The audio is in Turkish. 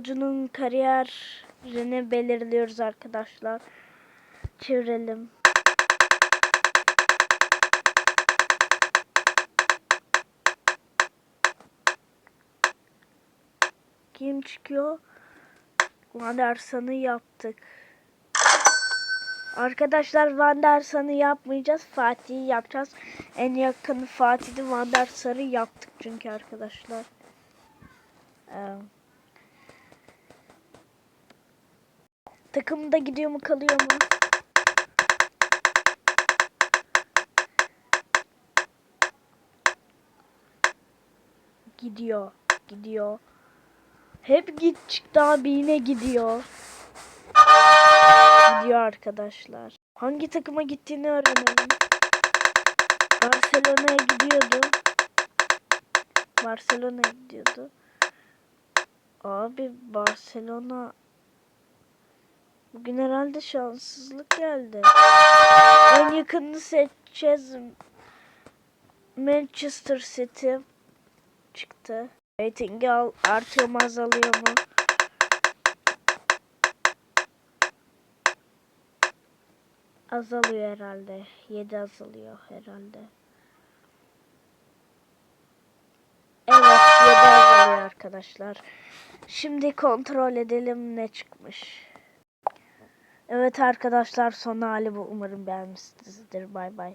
futbolcunun kariyerini belirliyoruz arkadaşlar. Çevirelim. Kim çıkıyor? Van der Sar'ı yaptık. Arkadaşlar Van der Sar'ı yapmayacağız. Fatih'i yapacağız. En yakın Fatih'i Van der Sar'ı yaptık çünkü arkadaşlar. Ee, takımda gidiyor mu kalıyor mu? Gidiyor. Gidiyor. Hep git çıktı abi yine gidiyor. Gidiyor arkadaşlar. Hangi takıma gittiğini öğrenelim. Barcelona'ya gidiyordu. Barcelona'ya gidiyordu. Abi Barcelona Bugün herhalde şanssızlık geldi. En yakınını seçeceğiz. Manchester City çıktı. Ratingi al, artıyor mu azalıyor mu? Azalıyor herhalde. 7 azalıyor herhalde. Evet 7 azalıyor arkadaşlar. Şimdi kontrol edelim ne çıkmış. Evet arkadaşlar son hali bu. Umarım beğenmişsinizdir. Bay bay.